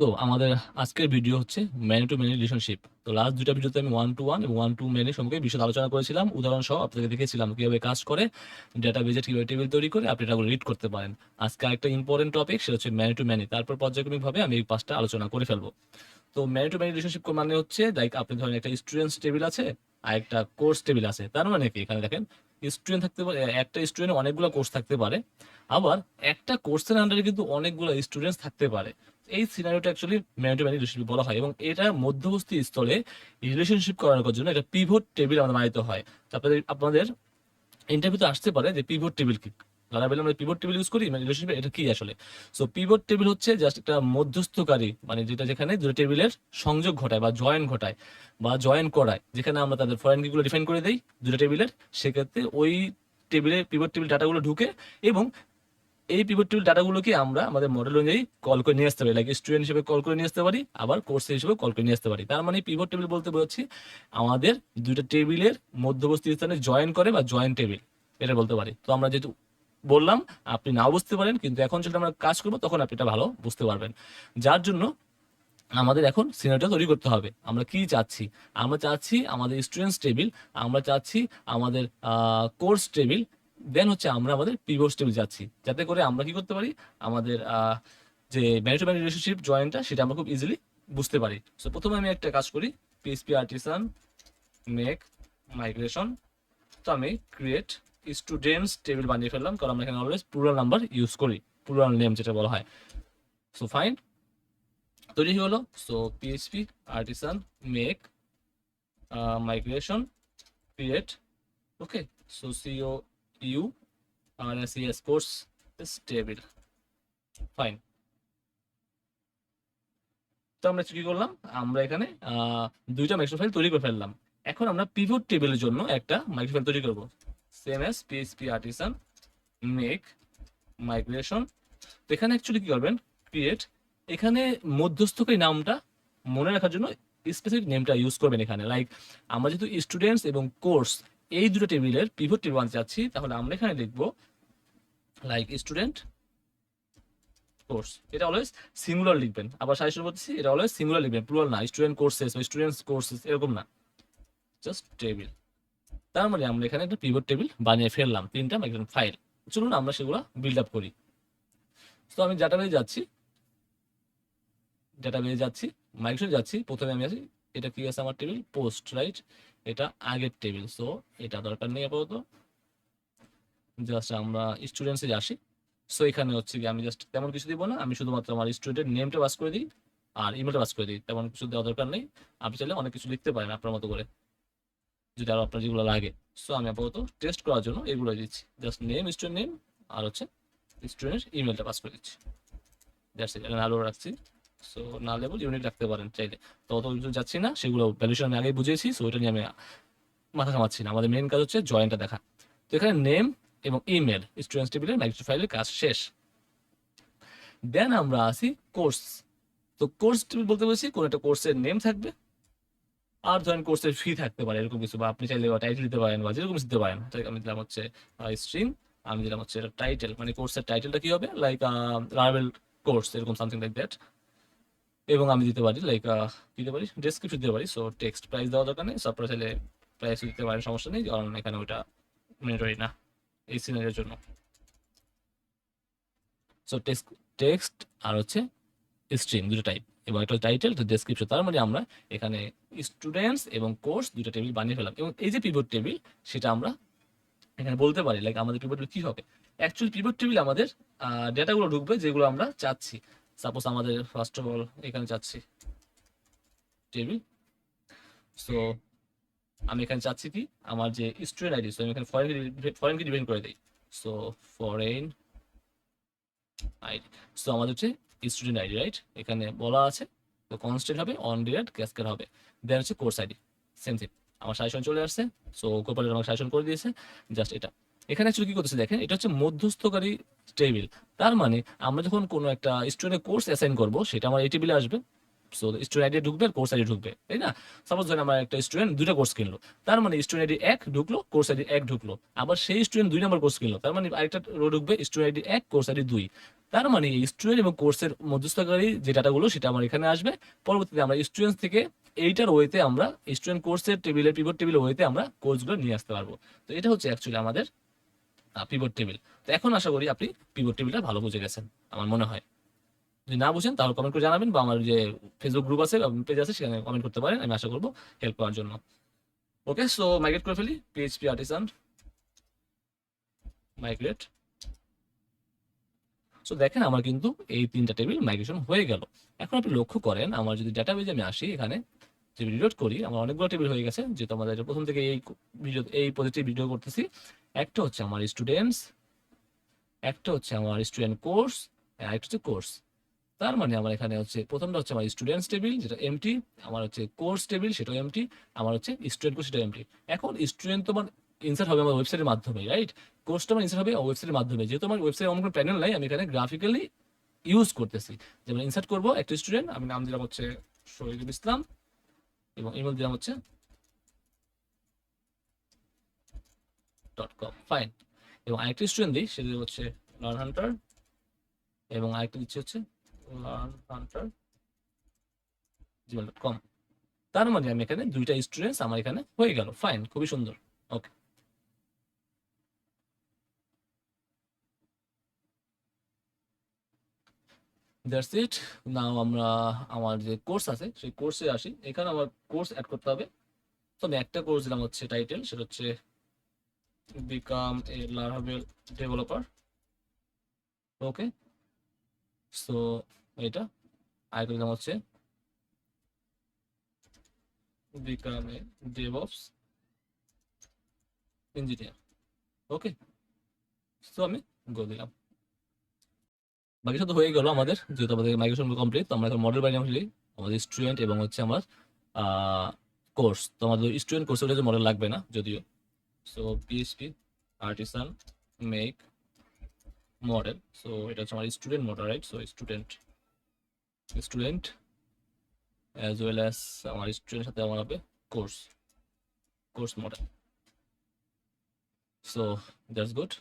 তো আমাদের আজকের ভিডিও হচ্ছে ম্যানি টু ম্যানি রিলেশনশিপ তো লাস্ট দুইটা ভিডিওতে আমি ওয়ান টু ওয়ান এবং ওয়ান টু ম্যানি সম্পর্কে বিশদ আলোচনা করেছিলাম। উদাহরণ সহ আপনাদের দেখেছিলাম কীভাবে কাজ করে ডেটা বেজে কীভাবে টেবিল তৈরি করে আপনি এটাগুলো রিড করতে পারেন। আজকে আরেকটা ইম্পর্টেন্ট টপিক সেটা হচ্ছে ম্যানি টু ম্যানি তারপর পর্যায়ক্রমিকভাবে আমি এই পাঁচটা আলোচনা করে ফেলব। তো ম্যানি টু ম্যানি রিলেশনশিপ মানে হচ্ছে লাইক আপনি ধরেন একটা স্টুডেন্টস টেবিল আছে আর একটা কোর্স টেবিল আছে। তার মানে কি? এখানে দেখেন স্টুডেন্ট থাকতে পারে, একটা স্টুডেন্ট অনেকগুলো কোর্স থাকতে পারে। আবার একটা কোর্সের আন্ডারে কিন্তু অনেকগুলো স্টুডেন্টস থাকতে পারে। এই সিনারিওটা অ্যাকচুয়ালি টু রিলেশনশিপ বলা হয় এবং এটা মধ্যবর্তী স্থলে রিলেশনশিপ করার জন্য একটা পিভট টেবিল আমাদের বানাইতে হয়। আপনাদের আপনাদের ইন্টারভিউতে আসতে পারে যে পিভট টেবিল কি। যারা বলে আমরা পিভট টেবিল ইউজ করি মানে রিলেশনশিপ এটা কি আসলে? সো পিভট টেবিল হচ্ছে জাস্ট একটা মধ্যস্থকারী মানে যেটা যেখানে দুটো টেবিলের সংযোগ ঘটায় বা জয়েন ঘটায় বা জয়েন করায়। যেখানে আমরা তাদের ফরেন কিগুলো ডিফাইন করে দেই দুটো টেবিলের সেক্ষেত্রে ওই টেবিলে পিভট টেবিল ডাটাগুলো ঢুকে এবং এই পিভট টেবিল ডাটাগুলোকে আমরা আমাদের মডেল অনুযায়ী কল করে নিয়ে আসতে পারি। লাইক স্টুডেন্ট হিসেবে কল করে নিয়ে আসতে পারি, আবার কোর্স হিসেবে কল করে নিয়ে আসতে পারি। তার মানে পিভট টেবিল বলতে বোঝাচ্ছি আমাদের দুইটা টেবিলের মধ্যবর্তী স্থানে জয়েন করে বা জয়েন টেবিল এটা বলতে পারি। তো আমরা যেহেতু বললাম, আপনি নাও বুঝতে পারেন, কিন্তু এখন যখন আমরা কাজ করব, তখন আপনি এটা ভালো বুঝতে পারবেন। যার জন্য আমাদের এখন সিনারিটা তৈরি করতে হবে। আমরা কি চাচ্ছি? আমরা চাচ্ছি আমাদের স্টুডেন্টস টেবিল আমরা চাচ্ছি আমাদের কোর্স টেবিল দেন হচ্ছে আমরা আমাদের পিভট টেবিল যাচ্ছি। যাতে করে আমরা কি করতে পারি? আমাদের যে ম্যানেজ ম্যানেজ রিলেশনশিপ জয়েন্টটা সেটা আমরা খুব ইজিলি বুঝতে পারি। সো প্রথমে আমি একটা কাজ করি। পিএসপি আর্টিসান মেক মাইগ্রেশন তো আমি ক্রিয়েট স্টুডেন্টস টেবিল বানিয়ে ফেললাম। কারণ আমরা এখানে অলওয়েজ প্লুরাল নাম্বার ইউজ করি। প্লুরাল নেম যেটা বলা হয়। সো ফাইন তৈরি হলো so PHP artisan make migration create okay so CO আর এস এস কোর্স টেবিল ফাইন তো আমরা কি করলাম? আমরা এখানে দুইটা মাইক্রো ফাইল তৈরি করে ফেললাম। এখন আমরা পিভট টেবিলের জন্য একটা মাইক্রো ফাইল তৈরি করব। Same as PHP artisan make migration তো এখানে অ্যাকচুয়ালি কি করবেন? ক্রিয়েট এখানে মধ্যস্থকারী নামটা মনে রাখার জন্য স্পেসিফিক নেমটা ইউজ করবেন এখানে। লাইক আমরা যেহেতু স্টুডেন্টস এবং কোর্স এই দুটো টেবিলের পিভট টেবিল বানাতে চাচ্ছি তাহলে আমরা এখানে লিখব লাইক স্টুডেন্ট কোর্স এটা অলওয়েজ সিঙ্গুলার লিখবেন। আবার সাজেশন করতেছি, এটা অলওয়েজ সিঙ্গুলার লিখবেন প্লুরাল না স্টুডেন্ট কোর্সেস বা স্টুডেন্টস কোর্সেস এরকম না। জাস্ট টেবিল তার মানে আমরা এখানে একটা পিভট টেবিল বানিয়ে ফেললাম, তিনটা একজন ফাইল চলুন আমরা সেগুলো বিল্ড আপ করি। তো আমি ডাটাবেজে যাচ্ছি। ডাটাবেজে যাচ্ছি মাইক্রোসফট যাচ্ছি, প্রথমে আমি আছি, এটা কি আছে আমার টেবিল পোস্ট রাইট এটা আগের টেবিল সো এটা দরকার নেই আপাতত। জাস্ট আমরা স্টুডেন্টসে আসি। সো এখানে হচ্ছে কি আমি জাস্ট তেমন কিছু দিব না, আমি শুধুমাত্র আমার স্টুডেন্টের নেমটা পাস করে দিই, আর ইমেলটা পাস করে দিই, তেমন কিছু দেওয়া দরকার নেই। আপনি চাইলে অনেক কিছু লিখতে পারেন আপনার মতো করে, যদি আরও আপনার যেগুলো লাগে। সো আমি আপাতত টেস্ট করার জন্য এগুলো দিচ্ছি। জাস্ট নেম স্টুডেন্ট নেম আর হচ্ছে স্টুডেন্ট ইমেলটা পাস করে দিচ্ছি। ইট এটা নালো রাখছি। সো না লেভেল ইউনিট রাখতে পারেন চাইলে। কিছু যাচ্ছি না, সেগুলো আমি আগেই বুঝিয়েছি সো এটা নিয়ে আমি মাথা ঘামাচ্ছি না। আমাদের কাজ হচ্ছে জয়েন্টটা দেখা। তো এখানে নেম এবং ইমেল স্টুডেন্টস টেবিলের মাইক্রোসফট ফাইলের কাজ শেষ। দেন আমরা আসি কোর্স তো কোর্স বলতে বলছি একটা কোর্সের নেম থাকবে, আর ধরেন কোর্সের ফি থাকতে পারে, এরকম কিছু, বা আপনি চাইলে টাইটেল দিতে পারেন, বা যেরকম দিতে পারেন। আমি দিলাম হচ্ছে স্ট্রিম আমি দিলাম হচ্ছে টাইটেল মানে কোর্সের টাইটেলটা কি হবে? লাইক লার্ভেল কোর্স এরকম সামথিং লাইক দ্যাট এবং আমি দিতে পারি লাইক দিতে পারি ডেসক্রিপশন দিতে পারি। সো টেক্সট প্রাইস দেওয়া দরকার নেই সব চাইলে প্রাইস দিতে পারেন, সমস্যা নেই। কারণ এখানে ওইটা মিনিটরি না, এই সিনারির জন্য। সো টেক্সট টেক্সট আর হচ্ছে স্ট্রিম দুটো টাইপ এবং একটা টাইটেল তো ডেসক্রিপশন তার মানে আমরা এখানে স্টুডেন্টস এবং কোর্স দুটো টেবিল বানিয়ে ফেলাম এবং এই যে পিভট টেবিল সেটা আমরা এখানে বলতে পারি লাইক আমাদের পিভট টেবিল কি হবে? অ্যাকচুয়ালি পিভট টেবিল আমাদের ডেটাগুলো ঢুকবে, যেগুলো আমরা চাচ্ছি। সাপোজ আমাদের ফার্স্ট অফ অল এখানে চাচ্ছি টেবিল সো আমি এখানে চাচ্ছি কি? আমার যে স্টুডেন্ট আইডি সো আমি এখানে ফরেন ফরেনকে ডিপেন্ড করে দিই। সো ফরেন আইডি সো আমাদের হচ্ছে স্টুডেন্ট আইডি রাইট এখানে বলা আছে, তো কনস্ট্যান্ট হবে অন ডিরেক্ট ক্যাসকের হবে। দেন হচ্ছে কোর্স আইডি সেম থিং আমার সাজেশন চলে আসছে সো কোপারেট আমাকে সাজেশন করে দিয়েছে জাস্ট এটা। এখানে অ্যাকচুয়ালি কি করতেছে দেখেন, এটা হচ্ছে মধ্যস্থকারী টেবিল তার মানে আমরা যখন কোনো একটা স্টুডেন্টের কোর্স অ্যাসাইন করব, সেটা আমার এই টেবিলে আসবে। সো স্টুডেন্ট আইডি ঢুকবে কোর্স আইডি ঢুকবে, তাই না? সাপোজ ধরেন আমার একটা স্টুডেন্ট দুইটা কোর্স কিনলো, তার মানে স্টুডেন্ট আইডি এক ঢুকলো কোর্স আইডি এক ঢুকলো। আবার সেই স্টুডেন্ট দুই নম্বর কোর্স কিনলো, তার মানে আরেকটা রো ঢুকবে স্টুডেন্ট আইডি এক কোর্স আইডি দুই। তার মানে স্টুডেন্ট এবং কোর্সের মধ্যস্থকারী যে ডাটাগুলো, সেটা আমার এখানে আসবে। পরবর্তীতে আমরা স্টুডেন্টস থেকে এইটার ওয়েতে আমরা স্টুডেন্ট কোর্সের টেবিলের পিভট টেবিলের ওয়েতে আমরা কোর্সগুলো নিয়ে আসতে পারব। তো এটা হচ্ছে অ্যাকচুয়ালি আমাদের পিভট টেবিল তো এখন আশা করি আপনি পিভট টেবিলটা ভালো বুঝে গেছেন, আমার মনে হয়। যদি না বুঝেন, তাহলে কমেন্ট করে জানাবেন বা আমার যে ফেসবুক গ্রুপ আছে পেজ আছে, সেখানে কমেন্ট করতে পারেন, আমি আশা করব হেল্প করার জন্য। ওকে সো মাইগ্রেট করে ফেলি পিএইচপি আর্টিসান মাইগ্রেট সো দেখেন, আমার কিন্তু এই তিনটা টেবিল মাইগ্রেশন হয়ে গেল। এখন আপনি লক্ষ্য করেন, আমার যদি ডাটাবেজে আমি আসি এখানে যে রিলোড করি, আমার অনেকগুলো টেবিল হয়ে গেছে, যেহেতু আমাদের এটা প্রথম থেকে এই ভিডিও এই প্রজেক্টে ভিডিও করতেছি। একটা হচ্ছে আমার স্টুডেন্টস একটা হচ্ছে আমার স্টুডেন্ট কোর্স একটা হচ্ছে কোর্স তার মানে আমার এখানে হচ্ছে, প্রথমটা হচ্ছে আমার স্টুডেন্টস টেবিল যেটা এমটি আমার হচ্ছে কোর্স টেবিল সেটাও এমটি আমার হচ্ছে স্টুডেন্ট কোর্স সেটা এমটি এখন স্টুডেন্ট তো আমার ইনসার্ট হবে আমার ওয়েবসাইটের মাধ্যমে রাইট কোর্সটা আমার ইনসার্ট হবে ওয়েবসাইটের মাধ্যমে, যেহেতু আমার ওয়েবসাইটে অন্য কোনো প্যানেল নাই, আমি এখানে গ্রাফিক্যালি ইউজ করতেছি। যেমন ইনসার্ট করব একটা স্টুডেন্ট আমি নাম দিলাম হচ্ছে শহীদুল ইসলাম এবং ইমেল দিলাম হচ্ছে ডট কম ফাইন এবং আরেকটি স্টুডেন্ট দিই, সেটা হচ্ছে লার্ন হান্টার এবং আরেকটি দিচ্ছি হচ্ছে Learn Hunter Gmail dot com তার মানে আমি এখানে দুইটা স্টুডেন্টস আমার এখানে হয়ে গেল ফাইন খুবই সুন্দর ওকে দ্যাটস ইট নাও আমরা আমার যে কোর্স আছে, সেই কোর্সে আসি। এখানে আমার কোর্স অ্যাড করতে হবে। তো আমি একটা কোর্স দিলাম হচ্ছে টাইটেল সেটা হচ্ছে become a Laravel developer okay so এটা। আরেকটা দিলাম হচ্ছে become a DevOps engineer okay so আমি গো দিলাম। বাকি সব তো হয়ে গেল আমাদের, যেহেতু আমাদের মাইগ্রেশন কমপ্লিট তো আমরা এখন মডেল বানিয়ে আসলে আমাদের স্টুডেন্ট এবং হচ্ছে আমার কোর্স তো আমাদের স্টুডেন্ট কোর্সের যে মডেল লাগবে না, যদিও। So PHP artisan make model so এটা হচ্ছে আমার student model right so student student as well as আমার স্টুডেন্টের সাথে আমার হবে course course model so that's good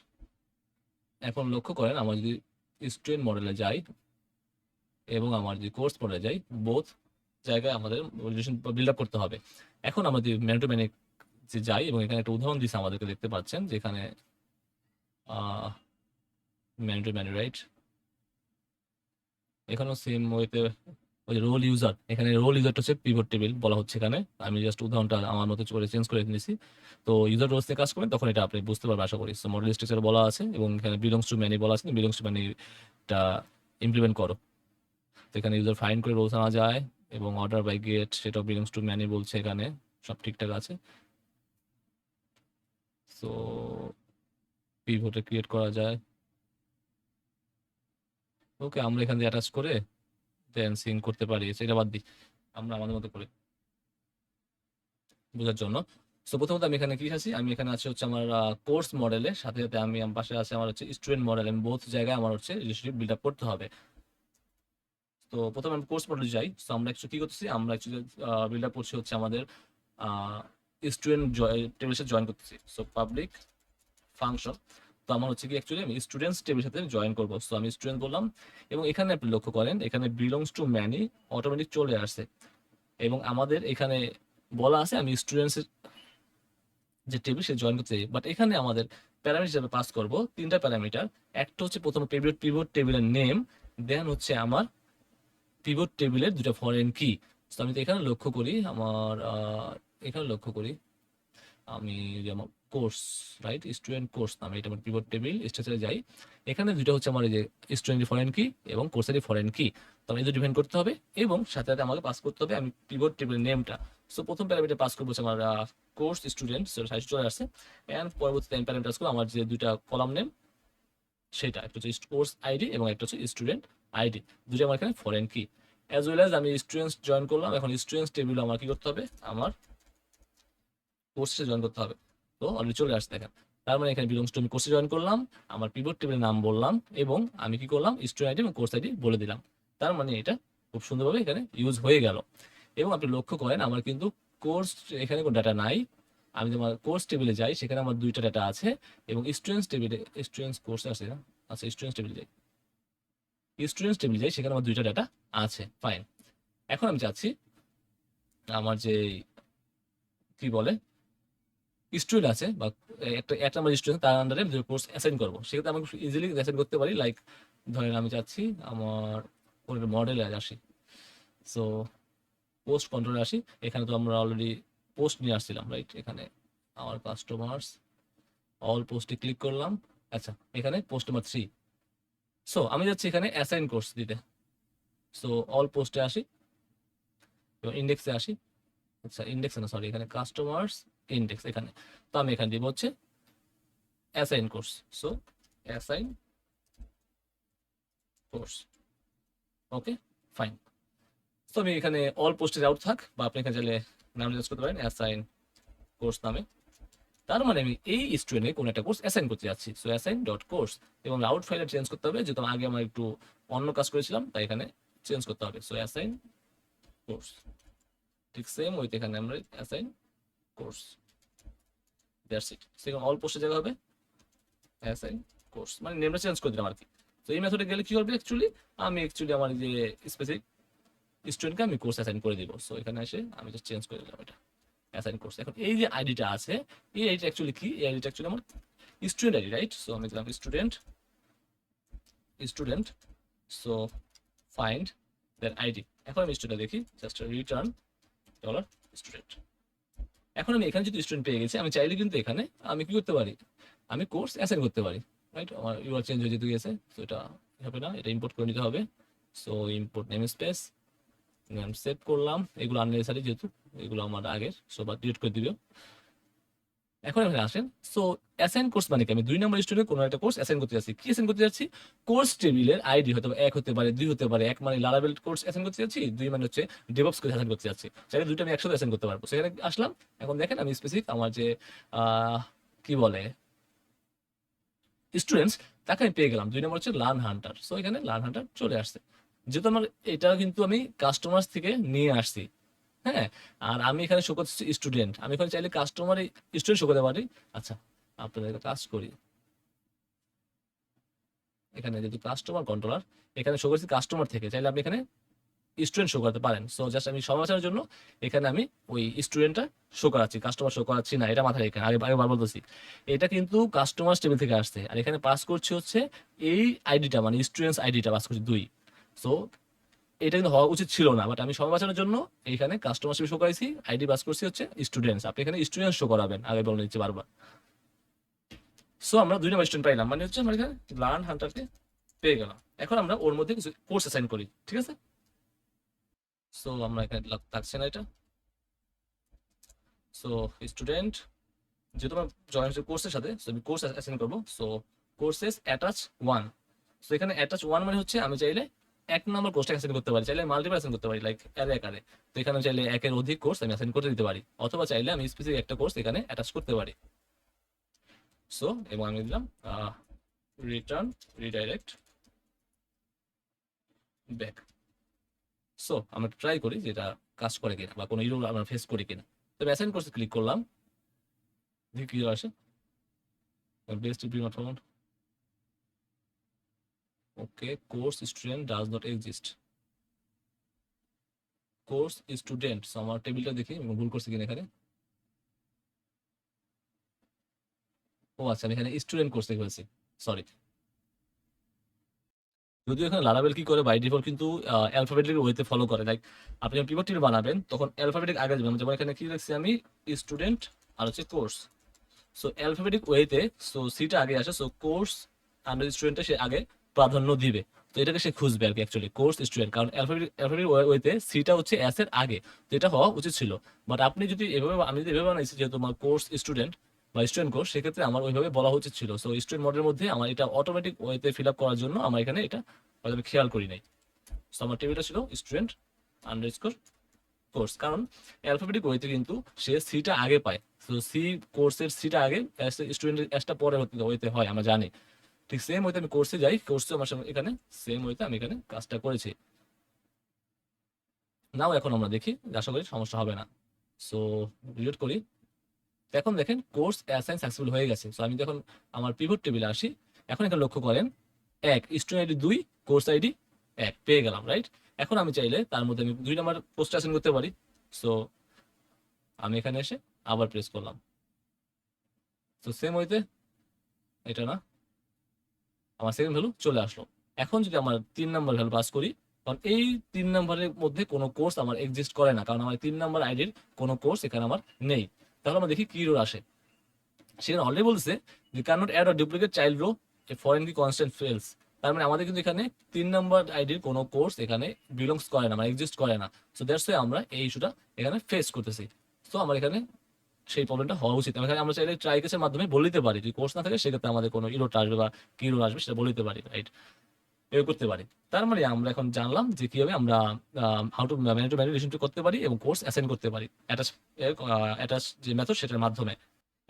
এখন লক্ষ্য করেন, আমার যদি স্টুডেন্ট মডেলে যাই এবং আমার যে কোর্স মডেলে যাই বোধ জায়গায় আমাদের রিলেশন বিল্ড আপ করতে হবে। এখন আমাদের ম্যান টু ম্যানে যে যাই এবং এখানে একটা উদাহরণ দিয়েছে আমাদেরকে, দেখতে পাচ্ছেন যেখানে ম্যান টু ম্যান রাইট এখানেও সেম ওয়েতে ওই যে রোল ইউজার এখানে রোল ইউজারটা হচ্ছে পিভট টেবিল বলা হচ্ছে এখানে। আমি জাস্ট উদাহরণটা আমার মতো করে চেঞ্জ করে নিয়েছি তো ইউজার রোলস নিয়ে কাজ করবেন, তখন এটা আপনি বুঝতে পারবেন, আশা করি। সো মডেল স্ট্রাকচার বলা আছে এবং এখানে বিলংস টু ম্যানি বলা আছে বিলংস টু ম্যানিটা ইমপ্লিমেন্ট করো। তো এখানে ইউজার ফাইন করে রোলস আনা যায় এবং অর্ডার বাই গেট সেটাও বিলংস টু ম্যানি বলছে এখানে, সব ঠিকঠাক আছে। সো পিভটে ক্রিয়েট করা যায়। ওকে আমরা এখান থেকে অ্যাটাচ করে দেন করতে পারি সেটা বাদ দিই। আমরা আমাদের মতো করে। বোঝার জন্য। সো প্রথমত আমি এখানে কি আছি? আমি এখানে আছি হচ্ছে আমার কোর্স মডেলে সাথে সাথে আমি পাশে আছে আমার হচ্ছে স্টুডেন্ট মডেল আমি বোথ জায়গায় আমার হচ্ছে রিলেশনশিপ বিল্ড আপ করতে হবে। তো প্রথমে আমি কোর্স মডেলে যাই। সো আমরা একটু কি করতেছি? আমরা অ্যাকচুয়ালি বিল্ড আপ করছি হচ্ছে আমাদের স্টুডেন্ট টেবিলের জয়েন করতেছি। সো পাবলিক ফাংশন তো আমার হচ্ছে কি অ্যাকচুয়ালি আমি স্টুডেন্টস টেবিলের সাথে জয়েন করব। সো আমি স্টুডেন্ট বললাম, এবং এখানে আপনি লক্ষ্য করেন, এখানে বিলংস টু ম্যানি অটোমেটিক চলে আসছে এবং আমাদের এখানে বলা আছে, আমি স্টুডেন্টসের যে টেবিল সে জয়েন করতে বাট এখানে আমাদের প্যারামিটার হিসাবে পাস করব, তিনটা প্যারামিটার একটা হচ্ছে প্রথম পিভট পিভট টেবিলের নেম দেন হচ্ছে আমার পিভট টেবিলের দুটো ফরেন কি তো আমি তো এখানে লক্ষ্য করি, আমার এখানে লক্ষ্য করি। আমি যে আমার কোর্স রাইট স্টুডেন্ট কোর্স নামে, এটা আমার পিভট টেবিল স্ট্রাকচারে যাই। এখানে দুটো হচ্ছে আমার যে স্টুডেন্টের ফরেন কি এবং কোর্সেরই ফরেন কি তো আমি ডিপেন্ড করতে হবে এবং সাথে সাথে আমাকে পাস করতে হবে, আমি পিভট টেবিল নেমটা সো প্রথম প্যারামিটার পাস করব আমার কোর্স স্টুডেন্ট সেটা সাইজ চলে আসছে। অ্যান্ড পরবর্তীতে আমি প্যারামিটার করব আমার যে দুইটা কলাম নেম সেটা, একটা হচ্ছে কোর্স আইডি এবং একটা হচ্ছে স্টুডেন্ট আইডি দুটো আমার এখানে foreign key as well as আমি স্টুডেন্টস জয়েন করলাম, এখন স্টুডেন্টস টেবিল আমার কি করতে হবে? আমার কোর্সে জয়েন করতে হবে। তো অলরেডি চলে আসছে দেখেন তার মানে এখানে বিলংস টু আমি কোর্সে জয়েন করলাম, আমার পিভট টেবিলের নাম বললাম এবং আমি কি করলাম স্টুডেন্ট আইডি এবং কোর্স আইডি বলে দিলাম। তার মানে এটা খুব সুন্দরভাবে এখানে ইউজ হয়ে গেল। এবং আপনি লক্ষ্য করেন, আমার কিন্তু কোর্স এখানে কোনো ডাটা নাই। আমি আমার কোর্স টেবিলে যাই, সেখানে আমার দুইটা ডাটা আছে এবং স্টুডেন্টস টেবিলে স্টুডেন্টস কোর্স আছে আচ্ছা স্টুডেন্টস টেবিলে যাই। স্টুডেন্টস টেবিল যাই, সেখানে আমার দুইটা ডাটা আছে ফাইন এখন আমি চাচ্ছি আমার যে, কি বলে স্টুডেন্ট আছে বা একটা একটা আমার স্টুডেন্ট তার আন্ডারে কোর্স অ্যাসাইন করব। সেক্ষেত্রে আমি ইজিলি অ্যাসাইন করতে পারি লাইক ধরেন আমি চাচ্ছি আমার কোনো মডেলে আসি। সো পোস্ট কন্ট্রোলে আসি, এখানে তো আমরা অলরেডি পোস্ট নিয়ে আসছিলাম রাইট এখানে আমার কাস্টমার্স অল পোস্টে ক্লিক করলাম। আচ্ছা এখানে পোস্ট নাম্বার থ্রি সো আমি যাচ্ছি এখানে অ্যাসাইন কোর্স দিতে। সো অল পোস্টে আসি ইন্ডেক্সে আসি। আচ্ছা ইন্ডেক্সে না সরি এখানে কাস্টমার্স ইন্ডেক্স এখানে। তো আমি এখানে দিব হচ্ছে assign course so assign course okay fine তো আমি এখানে অল পোস্টের আউট থাক, বা আপনি এখানে চাইলে নাম চেঞ্জ করতে পারেন অ্যাসাইন কোর্স নামে। তার মানে আমি এই স্টুডেন্টে কোনো একটা কোর্স অ্যাসাইন করতে যাচ্ছি। সো অ্যাসাইন ডট কোর্স এবং আউট ফাইলে চেঞ্জ করতে হবে, যেহেতু আগে আমার একটু অন্য কাজ করেছিলাম, তাই এখানে চেঞ্জ করতে হবে। সো অ্যাসাইন কোর্স ঠিক সেম ওইতে এখানে আমরা অ্যাসাইন কোর্স। দ্যাটস ইট সেখানে অল পোস্টের জায়গা হবে? অ্যাসাইন কোর্স মানে নেমটা চেঞ্জ করে দিলাম আর কি। তো এই মেথডে গেলে কি হবে অ্যাকচুয়ালি আমি অ্যাকচুয়ালি আমার যে স্পেসিফিক স্টুডেন্টকে আমি কোর্স অ্যাসাইন করে দিব। সো এখানে এসে আমি জাস্ট চেঞ্জ করে দিলাম এটা। অ্যাসাইন কোর্স এখন এই যে আইডিটা আছে, এই আইডিটা অ্যাকচুয়ালি কি? এই আইডিটা অ্যাকচুয়ালি আমার স্টুডেন্ট আইডি রাইট সো আমি দিলাম student student so find that ID এখন আমি স্টুডেন্ট দেখি জাস্ট রিটার্ন ডলার স্টুডেন্ট এখন আমি এখানে যদি স্টুডেন্ট পেয়ে গেছি, আমি চাইলে কিন্তু এখানে আমি কি করতে পারি? আমি কোর্স অ্যাসাইন করতে পারি রাইট আমার ইউআর চেঞ্জ হয়ে যেতে গেছে তো এটা হবে না, এটা ইম্পোর্ট করে নিতে হবে। So import name space name save করলাম, এগুলো আননেসারি যেহেতু, এগুলো আমার আগের সো বা ডিলিট করে দিবে এখন এখানে আসেন। সো অ্যাসাইন কোর্স মানে কি? আমি দুই নম্বর স্টুডেন্ট কোনো একটা কোর্স অ্যাসাইন করতে যাচ্ছি। কি অ্যাসাইন করতে যাচ্ছি? কোর্স টেবিলের আইডি হতে পারে, এক হতে পারে, দুই হতে পারে, এক মানে লারাবেল কোর্স অ্যাসাইন করতে যাচ্ছি, দুই মানে হচ্ছে ডেভঅপস কোর্স অ্যাসাইন করতে যাচ্ছি। চাইলে দুইটা আমি একসাথে অ্যাসাইন করতে পারব। সেখানে আসলাম। এখন দেখেন আমি স্পেসিফিক আমার যে কি বলে? স্টুডেন্টস তাকে আমি পেয়ে গেলাম। দুই নম্বর হচ্ছে লার্ন হান্টার সো এখানে লার্ন হান্টার চলে আসছে। যেহেতু আমার এটা কিন্তু আমি কাস্টমার্স থেকে নিয়ে আসছি। হ্যাঁ আর আমি এখানে শো করছি স্টুডেন্ট আমি এখানে চাইলে কাস্টমার স্টুডেন্ট শো করতে পারি। আচ্ছা আপনাদের কাজ করি। এখানে যেহেতু কাস্টমার কন্ট্রোলার এখানে শো করছি কাস্টমার থেকে। চাইলে আপনি এখানে স্টুডেন্ট শো করতে পারেন। সো জাস্ট আমি সমাচারের জন্য এখানে আমি ওই স্টুডেন্টটা শো করাচ্ছি কাস্টমার শো করাচ্ছি না। এটা মাথায় রেখে, আগে আগে বার বলতেছি। এটা কিন্তু কাস্টমার টেবিল থেকে আসছে। আর এখানে পাস করছি হচ্ছে এই আইডিটা মানে স্টুডেন্টস আইডিটা পাস করছি, দুই। সো এটা কিন্তু হওয়া উচিত ছিল না বাট আমি সমাচারের জন্য এখানে কাস্টমার হিসেবে শো করাইছি আইডি পাস করছি হচ্ছে স্টুডেন্টস আপনি এখানে স্টুডেন্টস শো করাবেন, আগে বলে নিচ্ছি বারবার। সো আমরা দুই নম্বর স্টুডেন্ট পাইলাম মানে হচ্ছে আমরা এখানে লার্ন হান্টারকে পেয়ে গেলাম। এখন আমরা ওর মধ্যে কিছু কোর্স অ্যাসাইন করি, ঠিক আছে? সো আমরা এখানে থাকছে না এটা। সো স্টুডেন্ট যেহেতু আমরা জয়েন হচ্ছে কোর্সের সাথে সো আমি কোর্স অ্যাসাইন করব। So courses attach one so এখানে অ্যাটাচ ওয়ান মানে হচ্ছে আমি চাইলে এক নম্বর কোর্সটা অ্যাসাইন করতে পারি, চাইলে মাল্টিপল অ্যাসাইন করতে পারি লাইক অ্যারে আকারে তো এখানে চাইলে একের অধিক কোর্স আমি অ্যাসাইন করে দিতে পারি, অথবা চাইলে আমি স্পেসিফিক একটা কোর্স এখানে অ্যাটাচ করতে পারি। সো এবং আমি দিলাম রিটার্ন রিডাইরেক্ট ব্যাক সো আমরা ট্রাই করি যে এটা কাজ করে কিনা, বা কোনো ইরো আমরা ফেস করি কিনা। তো অ্যাসাইন কোর্সে ক্লিক করলাম। দেখি কি আসে। Best be not found okay course student does not exist course student আমার টেবিলটা দেখি ভুল করছি কিনা এখানে? ও আচ্ছা আমি এখানে স্টুডেন্ট কোর্স দেখে ফেলছি সরি যদিও এখানে লারাবেল কি করে? বাই ডিফল্ট কিন্তু অ্যালফাবেটিক ওয়েতে ফলো করে। লাইক আপনি যখন পিভট বানাবেন, তখন অ্যালফাবেটিক আগে যাবেন যেমন এখানে কি লিখছি আমি? স্টুডেন্ট আর হচ্ছে কোর্স সো অ্যালফাবেটিক ওয়েতে সো সিটা আগে আসে। সো কোর্স আর স্টুডেন্টটা সে আগে প্রাধান্য দিবে। তো এটাকে সে খুঁজবে আর কি অ্যাকচুয়ালি কোর্স স্টুডেন্ট কারণ অ্যালফাবেটিক ওয়েতে সিটা হচ্ছে এস এর আগে, তো এটা হওয়া উচিত ছিল। বাট আপনি যদি এভাবে, আমি যদি এভাবে বানাইছি যেহেতু আমার কোর্স স্টুডেন্ট বা স্টুডেন্ট কোর্স সেক্ষেত্রে আমার ওইভাবে বলা উচিত ছিল। সো স্টুডেন্ট মোডের মধ্যে আমার এটা অটোমেটিক ওয়েতে ফিল আপ করার জন্য আমার এখানে এটা হয়তো খেয়াল করি নাই। সো আমার টেবিলটা ছিল স্টুডেন্ট আন্ডার স্কোর কোর্স কারণ অ্যালফাবেটিক ওয়েতে কিন্তু সে সিটা আগে পায়। তো সি কোর্সের সিটা আগে স্টুডেন্টের এসটা পরে হতে হয়, আমরা জানি। ঠিক সেম ওয়েতে আমি কোর্সে যাই কোর্সে আমার সঙ্গে, এখানে সেম ওয়েতে আমি এখানে কাজটা করেছি। নাও এখন আমরা দেখি, আশা করি সমস্যা হবে না। সো রিলেট করি। এখন দেখেন কোর্স অ্যাসাইন সাকসেসফুল হয়ে গেছে। সো আমি যখন আমার পিভট টেবিলে আসি, এখন এখানে লক্ষ্য করেন, এক স্টুডেন্ট আইডি দুই কোর্স আইডি এক, পেয়ে গেলাম রাইট এখন আমি চাইলে তার মধ্যে আমি দুই নাম্বার পোস্ট অ্যাসাইন করতে পারি। সো আমি এখানে এসে আবার প্রেস করলাম। তো সেম ওইতে এটা না আমার সেকেন্ড ভ্যালু চলে আসলো। এখন যদি আমার তিন নাম্বার ভ্যালু পাস করি, কারণ এই তিন নাম্বারের মধ্যে কোনো কোর্স আমার এক্সিস্ট করে না, কারণ আমার তিন নাম্বার আইডির কোনো কোর্স এখানে আমার নেই। তাহলে আমরা দেখি কি রো আসে। সেখানে অলরেডি বলছে যে can add or duplicate child row a foreign key constraint fails তার মানে আমাদের কিন্তু এখানে তিন নাম্বার আইডির কোনো কোর্স এখানে বিলংস করে না মানে এক্সিস্ট করে না। সো দ্যাটস আমরা এই ইস্যুটা এখানে ফেস করতেছি। সো আমার এখানে সেই প্রবলেমটা হওয়া উচিত। এখানে আমরা চাইলে ট্রাই কেসের মাধ্যমে বলে দিতে পারি। যদি কোর্স না থাকে, সেক্ষেত্রে আমাদের কোনো ইরোটা আসবে বা কি ইরো আসবে, সেটা বলে দিতে পারি রাইট এভাবে করতে পারি। তার মানে আমরা এখন জানলাম যে কীভাবে আমরা how to manage to relationship করতে পারি এবং কোর্স অ্যাসাইন করতে পারি। অ্যাটাচ অ্যাটাচ যে মেথড সেটার মাধ্যমে।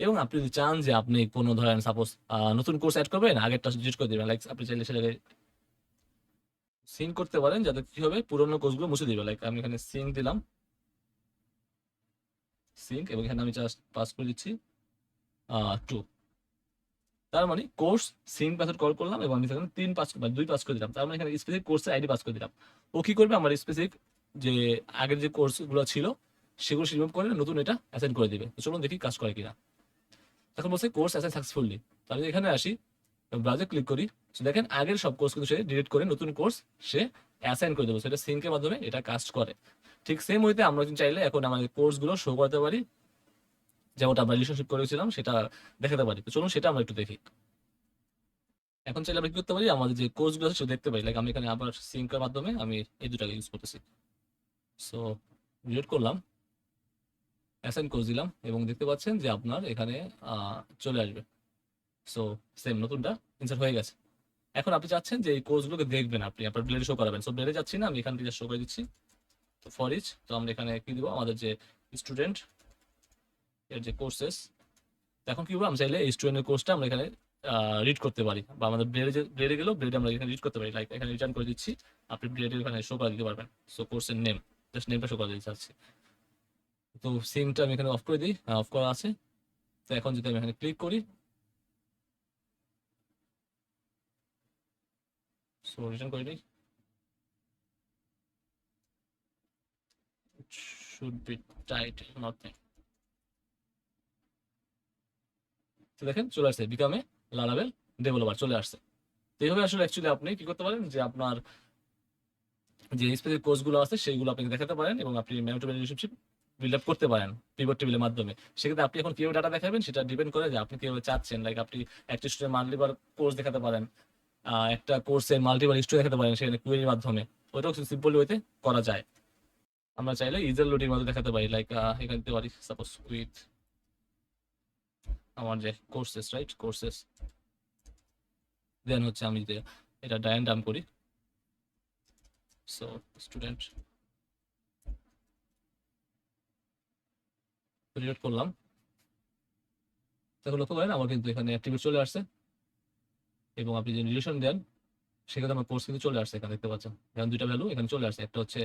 এবং আপনি যদি চান যে আপনি কোনো ধরেন সাপোজ নতুন কোর্স অ্যাড করবেন, আগেরটা ডিলিট করে দেবেন। লাইক আপনি চাইলে সেটাকে সিন করতে পারেন, যাতে কি হবে, পুরোনো কোর্সগুলো মুছে দিবে। লাইক আমি এখানে সিং দিলাম। সিঙ্ক এবং এখানে আমি জাস্ট পাস করে দিচ্ছি টু তার মানে কোর্স সিঙ্ক মেথড কল করলাম এবং আমি সেখানে তিন পাস মানে দুই পাস করে দিলাম। তার মানে এখানে স্পেসিফিক কোর্সের আইডি পাস করে দিলাম। ও কি করবে? আমার স্পেসিফিক যে আগের যে কোর্সগুলো ছিল, সেগুলো রিমুভ করে নতুন এটা অ্যাসাইন করে দিবে। চলুন দেখি কাজ করে কিনা। এখন বলছে কোর্স অ্যাসাইন সাকসেসফুলি তাহলে এখানে আসি ব্রাউজার ক্লিক করি। দেখেন আগের সব কোর্স কিন্তু সে ডিলিট করে নতুন কোর্স সে অ্যাসাইন করে দেবো। সেটা সিঙ্কের মাধ্যমে এটা কাজ করে। ঠিক সেম ওইতে আমরা কিন্তু চাইলে এখন আমাদের কোর্সগুলো শো করতে পারি। যেমনটা আমরা রিলেশনশিপ করেছিলাম, সেটা দেখাতে পারি। তো চলুন সেটা আমরা একটু দেখি। এখন চাইলে আমরা কি করতে পারি? আমাদের যে কোর্সগুলো আছে দেখতে পারি। লাইক আমি এখানে আবার সিঙ্কের মাধ্যমে আমি এই দুটাকে ইউজ করতেছি। সো রিলেট করলাম অ্যাসাইন কোর্স দিলাম এবং দেখতে পাচ্ছেন যে আপনার এখানে চলে আসবে। সো সেম নতুনটা ইনসার্ট হয়ে গেছে। এখন আপনি চাচ্ছেন যে এই কোর্সগুলোকে দেখবেন আপনি। আপনার ব্লেডে শো করাবেন। সো ব্লেডে যাচ্ছি না, আমি এখান থেকে শো করে দিচ্ছি। ফর ইচ তো আমরা এখানে কি দিব? আমাদের যে স্টুডেন্ট এর যে কোর্সেস এখন কি হবে আমরা চাইলে স্টুডেন্টের কোর্সটা আমরা এখানে রিড করতে পারি বা আমাদের ব্লেডে যে ব্লেডে গেলেও ব্লেডে আমরা এখানে রিড করতে পারি। লাইক এখানে রিটার্ন করে দিচ্ছি, আপনি ব্লেডে এখানে শো করে দিতে পারবেন। সো কোর্সের নেম জাস্ট নেমটা শো করে দিতে চাচ্ছি। তো সিমটা আমি এখানে অফ করে দিই অফ করা আছে। তো এখন যদি আমি এখানে ক্লিক করি সো রিটার্ন করে দিই। Should be tight, nothing. তো দেখেন, চলে আসছে বিকামে লারাবেল ডেভেলপার চলে আসছে। তো এইভাবে আসলে অ্যাকচুয়ালি আপনি কি করতে পারেন, যে আপনার যে স্পেসিফিক কোর্সগুলো আছে, সেইগুলো আপনি দেখাতে পারেন এবং আপনি man to relationship build up করতে পারেন পিভট টেবিলের মাধ্যমে। সেক্ষেত্রে আপনি এখন কীভাবে ডাটা দেখাবেন, সেটা ডিপেন্ড করে যে আপনি কীভাবে চাচ্ছেন। লাইক আপনি একটা স্টুডেন্ট মাল্টিবার কোর্স দেখাতে পারেন একটা কোর্সের মাল্টিবার স্টুডেন্ট দেখাতে পারেন, সেখানে কুয়েরির মাধ্যমে। ওইটাও সিম্পল ওয়েতে করা যায়। আমরা চাইলে ইজার লোডিং মধ্যে দেখাতে পারি লাইক এখানে দিতে পারি সাপোজ উইথ আমার যে কোর্সেস রাইট কোর্সেস দেন হচ্ছে আমি যে এটা ডায়ান ডাম করি। সো স্টুডেন্ট রিলোড করলাম। দেখো লক্ষ্য করেন আমার কিন্তু এখানে অ্যাক্টিভিটি চলে আসছে। এবং আপনি যে রিলেশন দেন সেখানে আমার কোর্স কিন্তু চলে আসছে এখানে, দেখতে পাচ্ছেন। এখানে দুইটা ভ্যালু এখানে চলে আসছে। একটা হচ্ছে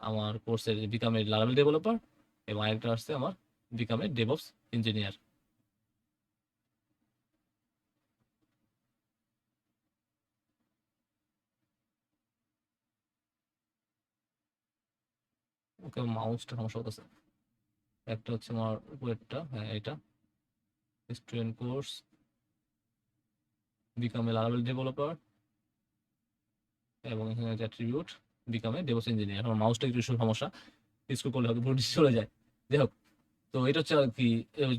আমার কোর্সের বিকামের লারাবেল ডেভেলপার এবং আরেকটা আসছে আমার বিকামের ডেভঅপস ইঞ্জিনিয়ার ওকে মাউসটা সমস্যা হতেছে একটা হচ্ছে আমার উপরেরটা হ্যাঁ এটা স্টুডেন্ট কোর্স বিকাম এ লারাবেল ডেভেলপার এবং এখানে অ্যাট্রিবিউট বিকাম এ ইঞ্জিনিয়ার আমার মাউসটা একটু সমস্যা স্কুল করলে হয়তো পুরো চলে যায়। যাই হোক, তো এটা হচ্ছে আর কি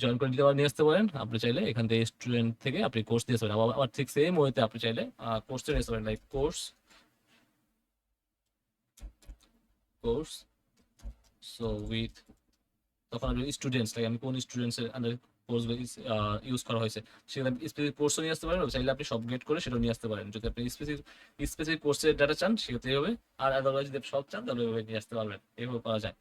জয়েন করে দিতে পারেন, নিয়ে আসতে পারেন। আপনি চাইলে এখান থেকে স্টুডেন্ট থেকে আপনি কোর্স দিয়ে আসতে পারেন। আবার ঠিক সেম ওয়েতে আপনি চাইলে কোর্স নিয়ে আসতে পারেন like course course so with তখন আপনি স্টুডেন্টস লাইক আমি কোন স্টুডেন্টসের আন্ডার কোর্স ইউজ করা হয়েছে। সেখানে স্পেসিফিক কোর্সও নিয়ে আসতে পারেন, চাইলে আপনি সব গেট করে সেটা নিয়ে আসতে পারেন। যদি আপনি স্পেসিফিক স্পেসিফিক কোর্সের ডাটা চান, সেক্ষেত্রে এইভাবে আর আদারওয়াইজ যদি সব চান, তাহলে এভাবে নিয়ে আসতে পারবেন। এইভাবে করা যায়।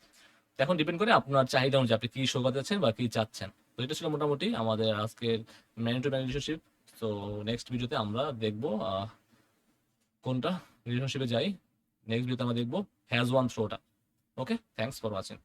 এখন ডিপেন্ড করে আপনার চাহিদা অনুযায়ী আপনি কি শো করতে চাচ্ছেন বা কি চাচ্ছেন। তো এটা ছিল মোটামুটি আমাদের আজকের ম্যান টু ম্যান রিলেশনশিপ তো নেক্সট ভিডিওতে আমরা দেখব কোনটা রিলেশনশিপে যাই। নেক্সট ভিডিওতে আমরা দেখব হ্যাজ ওয়ান থ্রোটা ওকে থ্যাংকস ফর ওয়াচিং